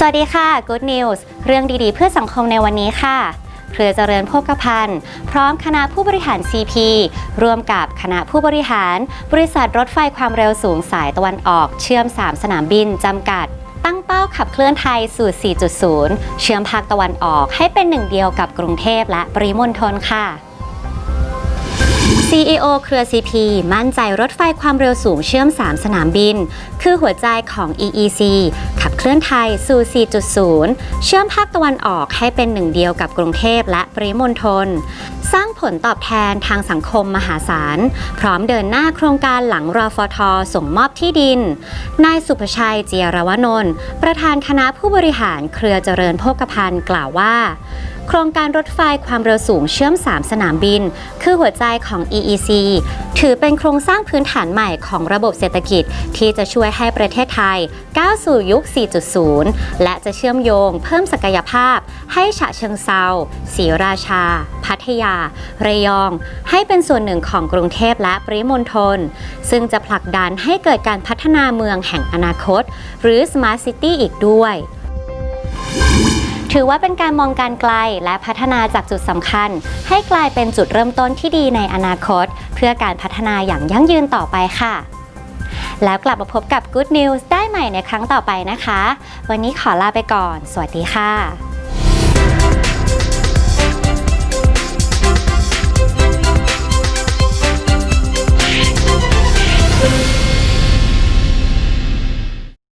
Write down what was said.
สวัสดีค่ะ Good News เรื่องดีๆ เพื่อสังคมในวันนี้ค่ะ เครือเจริญโภคภัณฑ์ พร้อมคณะผู้บริหาร CP ร่วมกับคณะผู้บริหาร บริษัทรถไฟความเร็วสูงสายตะวันออก เชื่อม 3 สนามบินจำกัด ตั้งเป้าขับเคลื่อนไทยสู่ 4.0 เชื่อมภาคตะวันออกให้เป็นหนึ่งเดียวกับกรุงเทพและปริมณฑลค่ะ CEO เครือ CP มั่นใจรถไฟความเร็วสูงเชื่อม 3 สนามบิน คือหัวใจของ EEC ขับเคลื่อนไทยสู่ 4.0 เชื่อมภาคตะวันออกให้เป็นหนึ่งเดียวกับกรุงเทพและปริมณฑลสร้าง ผลตอบแทนทางสังคมมหาศาล พร้อมเดินหน้าโครงการหลังรอฟทส่งมอบที่ดิน นายสุภชัยเจียรวนนท์ประธานคณะผู้บริหารเครือเจริญโภคภัณฑ์กล่าวว่าโครงการรถไฟความเร็วสูงเชื่อม 3 สนามบิน คือหัวใจของ EEC ถือเป็นโครงสร้างพื้นฐานใหม่ของระบบเศรษฐกิจ ที่จะช่วยให้ประเทศไทยก้าวสู่ยุค 4.0 และจะเชื่อมโยงเพิ่มศักยภาพ ให้ฉะเชิงเซาศรีราชา พัทยาระยอง ให้เป็นส่วนหนึ่งของกรุงเทพและปริมณฑลซึ่งจะผลักดันให้เกิดการพัฒนาเมืองแห่งอนาคต หรือ Smart City อีกด้วยถือว่าเป็นการมองการไกลและพัฒนาจากจุดสำคัญ ให้กลายเป็นจุดเริ่มต้นที่ดีในอนาคต เพื่อการพัฒนาอย่างยั่งยืนต่อไปค่ะ แล้วกลับมาพบกับ Good News ได้ใหม่ในครั้งต่อไปนะคะ วันนี้ขอลาไปก่อน สวัสดีค่ะ